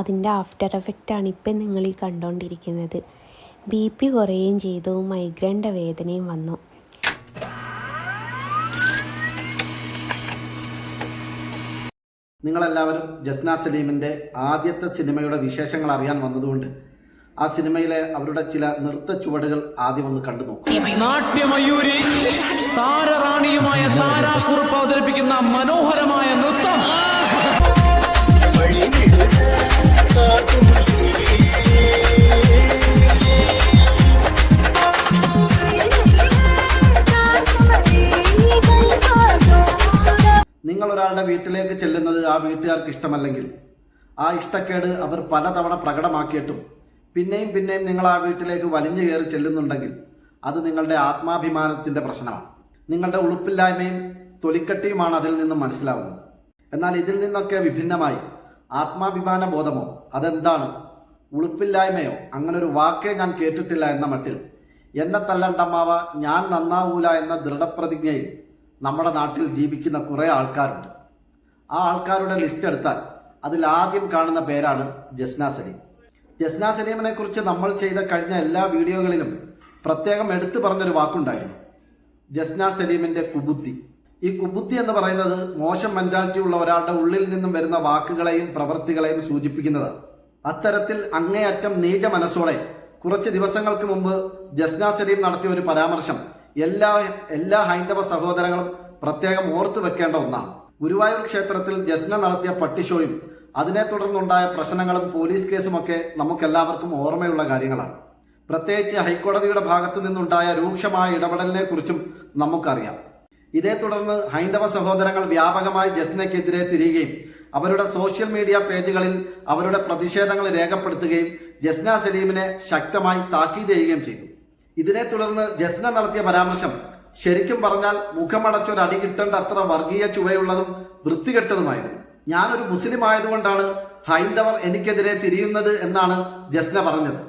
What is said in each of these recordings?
അതിന്റെ ആഫ്റ്റർ എഫക്റ്റാണ് ഇപ്പം നിങ്ങൾ ഈ കണ്ടുകൊണ്ടിരിക്കുന്നത് ബി പി കുറയുകയും ചെയ്തു മൈഗ്രൈന്റെ വേദനയും വന്നു. നിങ്ങളെല്ലാവരും ജസ്ന സലീമിന്റെ ആദ്യത്തെ സിനിമയുടെ വിശേഷങ്ങൾ അറിയാൻ വന്നതുകൊണ്ട് ആ സിനിമയിലെ അവരുടെ ചില നൃത്ത ചുവടുകൾ ആദ്യം ഒന്ന് കണ്ടു നോക്കും. നാട്യമയൂരി താരറാണിയുമായ താരാക്കുറിപ്പ് അവതരിപ്പിക്കുന്ന മനോഹരമായ നൃത്തം. നിങ്ങൾ ഒരാളുടെ വീട്ടിലേക്ക് ചെല്ലുന്നത് ആ വീട്ടുകാർക്ക് ഇഷ്ടമല്ലെങ്കിൽ ആ ഇഷ്ടക്കേട് അവർ പലതവണ പ്രകടമാക്കിയിട്ടും പിന്നെയും പിന്നെയും നിങ്ങൾ ആ വീട്ടിലേക്ക് വലിഞ്ഞു കയറി ചെല്ലുന്നുണ്ടെങ്കിൽ അത് നിങ്ങളുടെ ആത്മാഭിമാനത്തിന്റെ പ്രശ്നമാണ്. നിങ്ങളുടെ ഉളുപ്പില്ലായ്മയും തൊലിക്കട്ടിയുമാണ് അതിൽ നിന്നും മനസ്സിലാവുന്നത്. എന്നാൽ ഇതിൽ നിന്നൊക്കെ വിഭിന്നമായി ആത്മാഭിമാന ബോധമോ അതെന്താണ്? ഉളുപ്പില്ലായ്മയോ? അങ്ങനെ ഒരു വാക്കേ ഞാൻ കേട്ടിട്ടില്ല എന്ന മട്ടിൽ. എന്നെ തല്ലണ്ടമ്മാവ ഞാൻ നന്നാവൂല എന്ന ദൃഢപ്രതിജ്ഞയിൽ നമ്മുടെ നാട്ടിൽ ജീവിക്കുന്ന കുറേ ആൾക്കാരുണ്ട്. ആ ആൾക്കാരുടെ ലിസ്റ്റ് എടുത്താൽ അതിൽ ആദ്യം കാണുന്ന പേരാണ് ജസ്ന സലീം. ജസ്ന സലീമിനെ കുറിച്ച് നമ്മൾ ചെയ്ത കഴിഞ്ഞ എല്ലാ വീഡിയോകളിലും പ്രത്യേകം എടുത്തു പറഞ്ഞൊരു വാക്കുണ്ടായിരുന്നു. ജസ്ന സലീമിന്റെ കുബുദ്ധി. ഈ കുബുദ്ധി എന്ന് പറയുന്നത് മോശം മെന്റാലിറ്റി ഉള്ള ഒരാളുടെ ഉള്ളിൽ നിന്നും വരുന്ന വാക്കുകളെയും പ്രവൃത്തികളെയും സൂചിപ്പിക്കുന്നതാണ് അത്തരത്തിൽ അങ്ങേയറ്റം നീച മനസ്സോടെ കുറച്ച് ദിവസങ്ങൾക്ക് മുമ്പ് ജസ്ന സലീം നടത്തിയ ഒരു പരാമർശം എല്ലാ എല്ലാ ഹൈന്ദവ സഹോദരങ്ങളും പ്രത്യേകം ഓർത്തു വെക്കേണ്ട ഒന്നാണ്. ഗുരുവായൂർ ക്ഷേത്രത്തിൽ ജസ്ന നടത്തിയ പട്ടിഷോയും അതിനെ തുടർന്നുണ്ടായ പ്രശ്നങ്ങളും പോലീസ് കേസുമൊക്കെ നമുക്കെല്ലാവർക്കും ഓർമ്മയുള്ള കാര്യങ്ങളാണ്. പ്രത്യേകിച്ച് ഹൈക്കോടതിയുടെ ഭാഗത്തു നിന്നുണ്ടായ രൂക്ഷമായ ഇടപെടലിനെ കുറിച്ചും നമുക്കറിയാം. ഇതേ തുടർന്ന് ഹൈന്ദവ സഹോദരങ്ങൾ വ്യാപകമായി ജസ്നയ്ക്കെതിരെ തിരിയുകയും അവരുടെ സോഷ്യൽ മീഡിയ പേജുകളിൽ അവരുടെ പ്രതിഷേധങ്ങൾ രേഖപ്പെടുത്തുകയും ജസ്ന സലീമിനെ ശക്തമായി താക്കീത് ചെയ്യുകയും ചെയ്തു. ഇതിനെ തുടർന്ന് ജസ്ന നടത്തിയ പരാമർശം ശരിക്കും പറഞ്ഞാൽ മുഖമടച്ചൊരു അടി കിട്ടേണ്ട അത്ര വർഗീയ ചുവയുള്ളതും വൃത്തികെട്ടതുമായിരുന്നു. ഞാനൊരു മുസ്ലിം ആയതുകൊണ്ടാണ് ഹൈന്ദവർ എനിക്കെതിരെ തിരിയുന്നത് എന്നാണ് ജസ്ന പറഞ്ഞത്.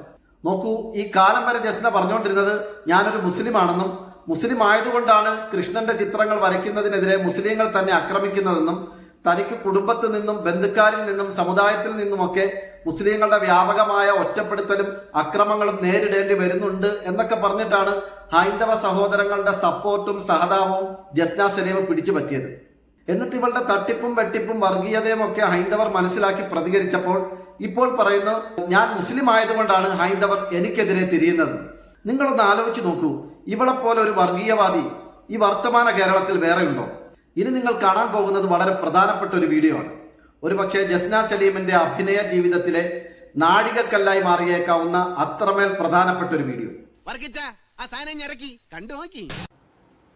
നോക്കൂ ഈ കാലം വരെ ജസ്ന പറഞ്ഞുകൊണ്ടിരുന്നത് ഞാനൊരു മുസ്ലിം ആണെന്നും മുസ്ലിം ആയതുകൊണ്ടാണ് കൃഷ്ണന്റെ ചിത്രങ്ങൾ വരയ്ക്കുന്നതിനെതിരെ മുസ്ലിങ്ങൾ തന്നെ ആക്രമിക്കുന്നതെന്നും തനിക്ക് കുടുംബത്തിൽ നിന്നും ബന്ധുക്കാരിൽ നിന്നും സമുദായത്തിൽ നിന്നുമൊക്കെ മുസ്ലിങ്ങളുടെ വ്യാപകമായ ഒറ്റപ്പെടുത്തലും അക്രമങ്ങളും നേരിടേണ്ടി വരുന്നുണ്ട് എന്നൊക്കെ പറഞ്ഞിട്ടാണ് ഹൈന്ദവ സഹോദരങ്ങളുടെ സപ്പോർട്ടും സഹതാപവും ജസ്ന സലീം പിടിച്ചു പറ്റിയത് എന്നിട്ട് ഇവളുടെ തട്ടിപ്പും വെട്ടിപ്പും വർഗീയതയും ഒക്കെ ഹൈന്ദവർ മനസ്സിലാക്കി പ്രതികരിച്ചപ്പോൾ ഇപ്പോൾ പറയുന്നു ഞാൻ മുസ്ലിം ആയതുകൊണ്ടാണ് ഹൈന്ദവർ എനിക്കെതിരെ തിരിയുന്നത്. നിങ്ങളൊന്ന് ആലോചിച്ച് നോക്കൂ. ഇവിടെ പോലെ ഒരു വർഗീയവാദി ഈ വർത്തമാന കേരളത്തിൽ വേറെ ഉണ്ടോ? ഇനി നിങ്ങൾ കാണാൻ പോകുന്നത് വളരെ പ്രധാനപ്പെട്ട ഒരു വീഡിയോ ആണ്. ഒരു പക്ഷേ ജസ്ന സലീമിന്റെ അഭിനയ ജീവിതത്തിലെ നാഴികക്കല്ലായി മാറിയേക്കാവുന്ന അത്രമേൽ പ്രധാനപ്പെട്ട ഒരു വീഡിയോ. വർക്കിച്ച ആ സാധനം ഇറക്കി. കണ്ടു നോക്കി.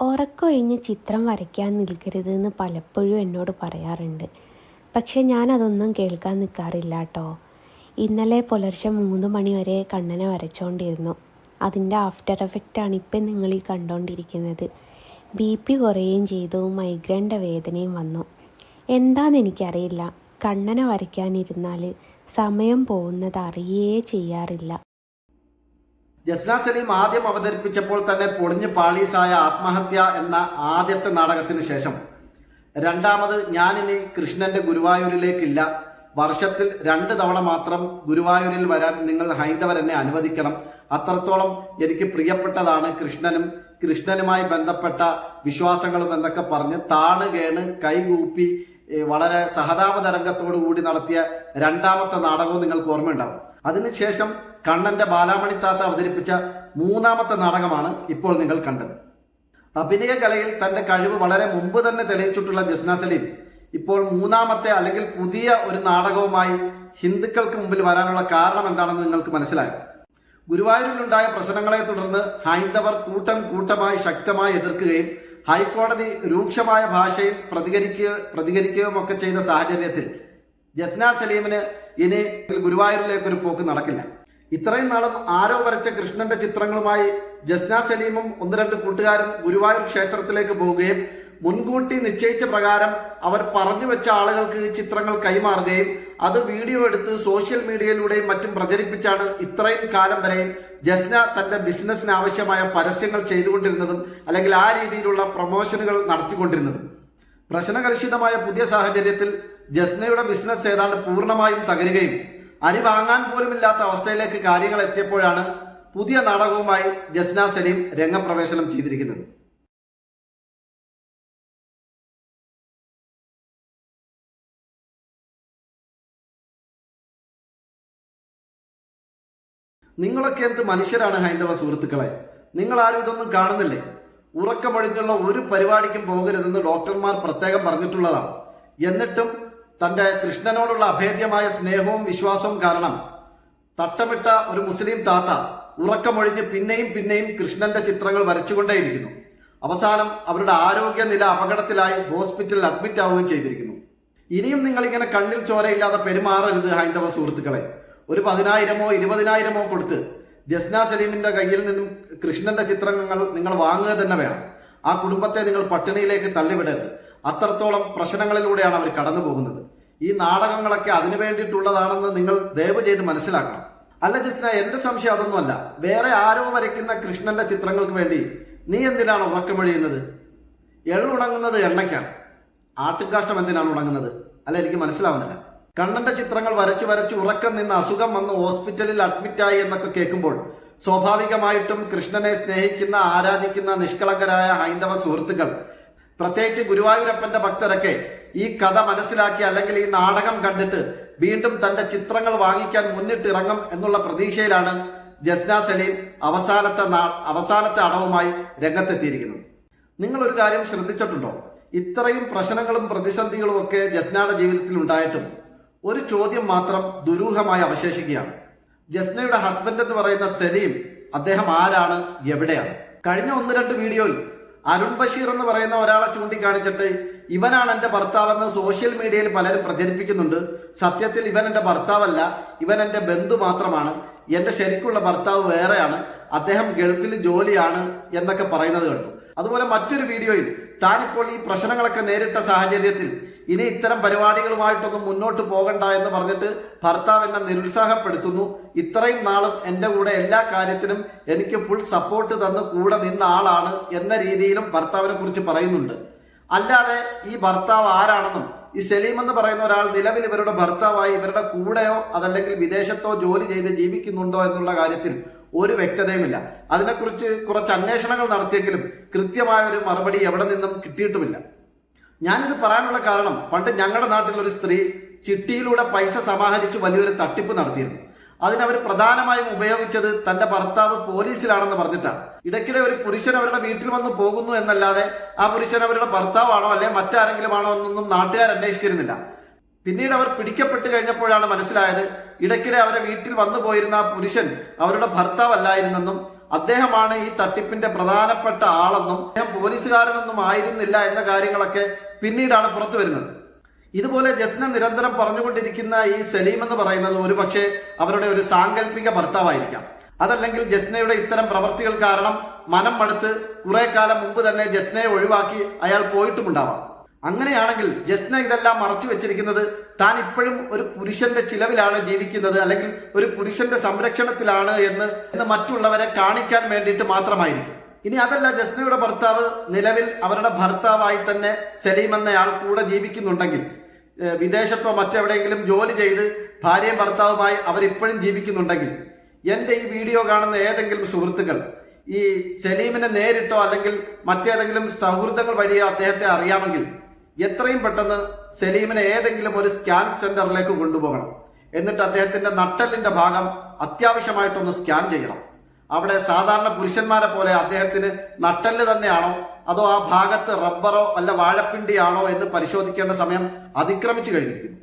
ഉറക്കൊഴിഞ്ഞ് ചിത്രം വരയ്ക്കാൻ നിൽക്കരുത് എന്ന് പലപ്പോഴും എന്നോട് പറയാറുണ്ട്. പക്ഷെ ഞാനതൊന്നും കേൾക്കാൻ നിൽക്കാറില്ല കേട്ടോ. ഇന്നലെ പുലർച്ചെ മൂന്ന് മണി വരെ കണ്ണനെ വരച്ചുകൊണ്ടിരുന്നു അതിന്റെ ആഫ്റ്റർ എഫക്റ്റാണ് ഇപ്പം നിങ്ങൾ ഈ കണ്ടുകൊണ്ടിരിക്കുന്നത് ബി പി കുറയുകയും ചെയ്തു മൈഗ്രൈന്റെ വേദനയും വന്നു. എന്താണെന്ന് എനിക്കറിയില്ല. കണ്ണന വരയ്ക്കാനിരുന്നാൽ സമയം പോകുന്നത് അറിയേ ചെയ്യാറില്ല. ജസ്ന സലീം ആദ്യം അവതരിപ്പിച്ചപ്പോൾ തന്നെ പൊളിഞ്ഞു പാളീസായ ആത്മഹത്യ എന്ന ആദ്യത്തെ നാടകത്തിന് ശേഷം. രണ്ടാമത് ഞാനിനി കൃഷ്ണന്റെ ഗുരുവായൂരിലേക്കില്ല. വർഷത്തിൽ രണ്ട് തവണ മാത്രം ഗുരുവായൂരിൽ വരാൻ നിങ്ങൾ ഹൈന്ദവർ എന്നെ അനുവദിക്കണം. അത്രത്തോളം എനിക്ക് പ്രിയപ്പെട്ടതാണ് കൃഷ്ണനും കൃഷ്ണനുമായി ബന്ധപ്പെട്ട വിശ്വാസങ്ങളും എന്നൊക്കെ പറഞ്ഞ് താണ് കേണ് കൈകൂപ്പി വളരെ സഹതാപതരംഗത്തോടു കൂടി നടത്തിയ രണ്ടാമത്തെ നാടകവും നിങ്ങൾക്ക് ഓർമ്മയുണ്ടാവും. അതിനുശേഷം കണ്ണന്റെ ബാലാമണി താത്ത അവതരിപ്പിച്ച മൂന്നാമത്തെ നാടകമാണ് ഇപ്പോൾ നിങ്ങൾ കണ്ടത്. അഭിനയ കലയിൽ തന്റെ കഴിവ് വളരെ മുമ്പ് തന്നെ തെളിയിച്ചിട്ടുള്ള ജസ്ന സലീം ഇപ്പോൾ മൂന്നാമത്തെ അല്ലെങ്കിൽ പുതിയ ഒരു നാടകവുമായി ഹിന്ദുക്കൾക്ക് മുമ്പിൽ വരാനുള്ള കാരണം എന്താണെന്ന് നിങ്ങൾക്ക് മനസ്സിലായി? ഗുരുവായൂരിലുണ്ടായ പ്രശ്നങ്ങളെ തുടർന്ന് ഹൈന്ദവർ കൂട്ടം കൂട്ടമായി ശക്തമായി എതിർക്കുകയും ഹൈക്കോടതി രൂക്ഷമായ ഭാഷയിൽ പ്രതികരിക്കുക പ്രതികരിക്കുകയും ഒക്കെ ചെയ്ത സാഹചര്യത്തിൽ ജസ്ന സലീമിന് ഇനി ഗുരുവായൂരിലേക്ക് ഒരു പോക്ക് നടക്കില്ല. ഇത്രയും നാളും ആരോ വരച്ച കൃഷ്ണന്റെ ചിത്രങ്ങളുമായി ജസ്ന സലീമും ഒന്ന് രണ്ട് കൂട്ടുകാരും ഗുരുവായൂർ ക്ഷേത്രത്തിലേക്ക് പോവുകയും മുൻകൂട്ടി നിശ്ചയിച്ച പ്രകാരം അവർ പറഞ്ഞു വെച്ച ആളുകൾക്ക് ചിത്രങ്ങൾ കൈമാറുകയും അത് വീഡിയോ എടുത്ത് സോഷ്യൽ മീഡിയയിലൂടെയും മറ്റും പ്രചരിപ്പിച്ചാണ് ഇത്രയും കാലം വരെ ജസ്ന തന്റെ ബിസിനസ്സിന് ആവശ്യമായ പരസ്യങ്ങൾ ചെയ്തുകൊണ്ടിരുന്നതും അല്ലെങ്കിൽ ആ രീതിയിലുള്ള പ്രൊമോഷനുകൾ നടത്തിക്കൊണ്ടിരുന്നതും. പ്രശ്നകലുഷിതമായ പുതിയ സാഹചര്യത്തിൽ ജസ്നയുടെ ബിസിനസ് ഏതാണ്ട് പൂർണമായും തകരുകയും അരി വാങ്ങാൻ പോലുമില്ലാത്ത അവസ്ഥയിലേക്ക് കാര്യങ്ങൾ എത്തിയപ്പോഴാണ് പുതിയ നാടകവുമായി ജസ്ന സലീം രംഗപ്രവേശനം ചെയ്തിരിക്കുന്നത്. നിങ്ങളൊക്കെ എന്ത് മനുഷ്യരാണ് ഹൈന്ദവ സുഹൃത്തുക്കളെ? നിങ്ങൾ ആരും ഇതൊന്നും കാണുന്നില്ലേ? ഉറക്കമൊഴിഞ്ഞുള്ള ഒരു പരിപാടിക്കും പോകരുതെന്ന് ഡോക്ടർമാർ പ്രത്യേകം പറഞ്ഞിട്ടുള്ളതാണ്. എന്നിട്ടും തന്റെ കൃഷ്ണനോടുള്ള അഭേദ്യമായ സ്നേഹവും വിശ്വാസവും കാരണം തട്ടമിട്ട ഒരു മുസ്ലിം താത്ത ഉറക്കമൊഴിഞ്ഞ് പിന്നെയും പിന്നെയും കൃഷ്ണന്റെ ചിത്രങ്ങൾ വരച്ചുകൊണ്ടേയിരിക്കുന്നു. അവസാനം അവരുടെ ആരോഗ്യനില അപകടത്തിലായി ഹോസ്പിറ്റലിൽ അഡ്മിറ്റ് ആവുകയും ചെയ്തിരിക്കുന്നു. ഇനിയും നിങ്ങളിങ്ങനെ കണ്ണിൽ ചോരയില്ലാതെ പെരുമാറരുത് ഹൈന്ദവ സുഹൃത്തുക്കളെ. ഒരു പതിനായിരമോ ഇരുപതിനായിരമോ കൊടുത്ത് ജസ്ന സലീമിന്റെ കയ്യിൽ നിന്നും കൃഷ്ണന്റെ ചിത്രങ്ങൾ നിങ്ങൾ വാങ്ങുക തന്നെ വേണം. ആ കുടുംബത്തെ നിങ്ങൾ പട്ടിണിയിലേക്ക് തള്ളിവിടരുത്. അത്രത്തോളം പ്രശ്നങ്ങളിലൂടെയാണ് അവർ കടന്നു പോകുന്നത് ഈ നാടകങ്ങളൊക്കെ അതിനു വേണ്ടിയിട്ടുള്ളതാണെന്ന് നിങ്ങൾ ദയവ് ചെയ്ത് മനസ്സിലാക്കണം. അല്ല ജസ്ന എന്റെ സംശയം അതൊന്നുമല്ല. വേറെ ആരോ വരയ്ക്കുന്ന കൃഷ്ണന്റെ ചിത്രങ്ങൾക്ക് വേണ്ടി നീ എന്തിനാണ് ഉറക്കമൊഴിയുന്നത് എള്ളുണങ്ങുന്നത് എണ്ണയ്ക്കാണ്. ആട്ടുംകാഷ്ടം എന്തിനാണ് ഉണങ്ങുന്നത്? അല്ല എനിക്ക് മനസ്സിലാവുന്നില്ല. കണ്ണന്റെ ചിത്രങ്ങൾ വരച്ചു വരച്ച് ഉറക്കം നിന്ന് അസുഖം വന്ന് ഹോസ്പിറ്റലിൽ അഡ്മിറ്റായി എന്നൊക്കെ കേൾക്കുമ്പോൾ സ്വാഭാവികമായിട്ടും കൃഷ്ണനെ സ്നേഹിക്കുന്ന ആരാധിക്കുന്ന നിഷ്കളങ്കരായ ഹൈന്ദവ സുഹൃത്തുക്കൾ പ്രത്യേകിച്ച് ഗുരുവായൂരപ്പന്റെ ഭക്തരൊക്കെ ഈ കഥ മനസ്സിലാക്കി അല്ലെങ്കിൽ ഈ നാടകം കണ്ടിട്ട് വീണ്ടും തന്റെ ചിത്രങ്ങൾ വാങ്ങിക്കാൻ മുന്നിട്ടിറങ്ങും എന്നുള്ള പ്രതീക്ഷയിലാണ് ജസ്ന സലീം അവസാനത്തെ അവസാനത്തെ അടവുമായി രംഗത്തെത്തിയിരിക്കുന്നത്. നിങ്ങൾ ഒരു കാര്യം ശ്രദ്ധിച്ചിട്ടുണ്ടോ? ഇത്രയും പ്രശ്നങ്ങളും പ്രതിസന്ധികളും ഒക്കെ ജസ്നയുടെ ജീവിതത്തിൽ ഉണ്ടായിട്ടും ഒരു ചോദ്യം മാത്രം ദുരൂഹമായി അവശേഷിക്കുകയാണ്. ജസ്നയുടെ ഹസ്ബൻഡ് എന്ന് പറയുന്ന സലീം അദ്ദേഹം ആരാണ്? എവിടെയാണ്? കഴിഞ്ഞ ഒന്ന് രണ്ട് വീഡിയോയിൽ അരുൺ ബഷീർ എന്ന് പറയുന്ന ഒരാളെ ചൂണ്ടിക്കാണിച്ചിട്ട് ഇവനാണ് എന്റെ ഭർത്താവെന്ന് സോഷ്യൽ മീഡിയയിൽ പലരും പ്രചരിപ്പിക്കുന്നുണ്ട്. സത്യത്തിൽ ഇവൻ എന്റെ ഭർത്താവല്ല ഇവൻ എന്റെ ബന്ധു മാത്രമാണ്. എന്റെ ശരിക്കുള്ള ഭർത്താവ് വേറെയാണ്. അദ്ദേഹം ഗൾഫിൽ ജോലിയാണ് എന്നൊക്കെ പറയുന്നത് കണ്ടു. അതുപോലെ മറ്റൊരു വീഡിയോയിൽ താനിപ്പോൾ ഈ പ്രശ്നങ്ങളൊക്കെ നേരിട്ട സാഹചര്യത്തിൽ ഇനി ഇത്തരം പരിപാടികളുമായിട്ടൊന്നും മുന്നോട്ട് പോകണ്ട എന്ന് പറഞ്ഞിട്ട് ഭർത്താവ് എന്നെ നിരുത്സാഹപ്പെടുത്തുന്നു. ഇത്രയും നാളും എന്റെ കൂടെ എല്ലാ കാര്യത്തിനും എനിക്ക് ഫുൾ സപ്പോർട്ട് തന്ന് കൂടെ നിന്ന ആളാണ് എന്ന രീതിയിലും ഭർത്താവിനെ കുറിച്ച് പറയുന്നുണ്ട്. അല്ലാതെ ഈ ഭർത്താവ് ആരാണെന്നും ഈ സലീം എന്ന് പറയുന്ന ഒരാൾ നിലവിൽ ഇവരുടെ ഭർത്താവായി ഇവരുടെ കൂടെയോ അതല്ലെങ്കിൽ വിദേശത്തോ ജോലി ചെയ്ത് ജീവിക്കുന്നുണ്ടോ എന്നുള്ള കാര്യത്തിൽ ഒരു വ്യക്തതയുമില്ല. അതിനെക്കുറിച്ച് കുറച്ച് അന്വേഷണങ്ങൾ നടത്തിയെങ്കിലും കൃത്യമായ ഒരു മറുപടി എവിടെ നിന്നും കിട്ടിയിട്ടുമില്ല. ഞാനിത് പറയാനുള്ള കാരണം പണ്ട് ഞങ്ങളുടെ നാട്ടിലൊരു സ്ത്രീ ചിട്ടിയിലൂടെ പൈസ സമാഹരിച്ച് വലിയൊരു തട്ടിപ്പ് നടത്തിയിരുന്നു. അതിനവർ പ്രധാനമായും ഉപയോഗിച്ചത് തന്റെ ഭർത്താവ് പോലീസിലാണെന്ന് പറഞ്ഞിട്ടാണ്. ഇടയ്ക്കിടെ ഒരു പുരുഷൻ അവരുടെ വീട്ടിൽ വന്ന് പോകുന്നു എന്നല്ലാതെ ആ പുരുഷൻ അവരുടെ ഭർത്താവാണോ അല്ലെ മറ്റാരെങ്കിലും ആണോ എന്നൊന്നും നാട്ടുകാർ അന്വേഷിച്ചിരുന്നില്ല. പിന്നീട് അവർ പിടിക്കപ്പെട്ട് കഴിഞ്ഞപ്പോഴാണ് മനസ്സിലായത് ഇടയ്ക്കിടെ അവരെ വീട്ടിൽ വന്നു പോയിരുന്ന ആ പുരുഷൻ അവരുടെ ഭർത്താവല്ലായിരുന്നെന്നും അദ്ദേഹമാണ് ഈ തട്ടിപ്പിന്റെ പ്രധാനപ്പെട്ട ആളെന്നും അദ്ദേഹം പോലീസുകാരനൊന്നും ആയിരുന്നില്ല എന്ന കാര്യങ്ങളൊക്കെ പിന്നീടാണ് പുറത്തു വരുന്നത്. ഇതുപോലെ ജസ്ന നിരന്തരം പറഞ്ഞുകൊണ്ടിരിക്കുന്ന ഈ സലീം എന്ന് പറയുന്നത് ഒരു പക്ഷേ അവരുടെ ഒരു സാങ്കല്പിക ഭർത്താവായിരിക്കാം. അതല്ലെങ്കിൽ ജസ്നയുടെ ഇത്തരം പ്രവൃത്തികൾ കാരണം മനം മടുത്ത് കുറെ കാലം മുമ്പ് തന്നെ ജസ്നയെ ഒഴിവാക്കി അയാൾ പോയിട്ടുമുണ്ടാവാം. അങ്ങനെയാണെങ്കിൽ ജസ്ന ഇതെല്ലാം മറച്ചു വെച്ചിരിക്കുന്നത് താൻ ഇപ്പോഴും ഒരു പുരുഷന്റെ ചിലവിലാണ് ജീവിക്കുന്നത് അല്ലെങ്കിൽ ഒരു പുരുഷന്റെ സംരക്ഷണത്തിലാണ് എന്ന് മറ്റുള്ളവരെ കാണിക്കാൻ വേണ്ടിയിട്ട് മാത്രമായിരിക്കും. ഇനി അതല്ല ജസ്നയുടെ ഭർത്താവ് നിലവിൽ അവരുടെ ഭർത്താവായി തന്നെ സലീം എന്നയാൾ കൂടെ ജീവിക്കുന്നുണ്ടെങ്കിൽ വിദേശത്തോ മറ്റെവിടെയെങ്കിലും ജോലി ചെയ്ത് ഭാര്യയും ഭർത്താവുമായി അവരിപ്പോഴും ജീവിക്കുന്നുണ്ടെങ്കിൽ എന്റെ ഈ വീഡിയോ കാണുന്ന ഏതെങ്കിലും സുഹൃത്തുക്കൾ ഈ സലീമിനെ നേരിട്ടോ അല്ലെങ്കിൽ മറ്റേതെങ്കിലും സൗഹൃദങ്ങൾ വഴിയോ അദ്ദേഹത്തെ അറിയാമെങ്കിൽ എത്രയും പെട്ടെന്ന് സലീമിനെ ഏതെങ്കിലും ഒരു സ്കാൻ സെന്ററിലേക്ക് കൊണ്ടുപോകണം. എന്നിട്ട് അദ്ദേഹത്തിന്റെ നട്ടലിന്റെ ഭാഗം അത്യാവശ്യമായിട്ടൊന്ന് സ്കാൻ ചെയ്യണം. അവിടെ സാധാരണ പുരുഷന്മാരെ പോലെ അദ്ദേഹത്തിന് നട്ടൽ തന്നെയാണോ? അതോ ആ ഭാഗത്ത് റബ്ബറോ അല്ല വാഴപ്പിണ്ടിയാണോ എന്ന് പരിശോധിക്കേണ്ട സമയം അതിക്രമിച്ചു കഴിഞ്ഞിരിക്കുന്നു?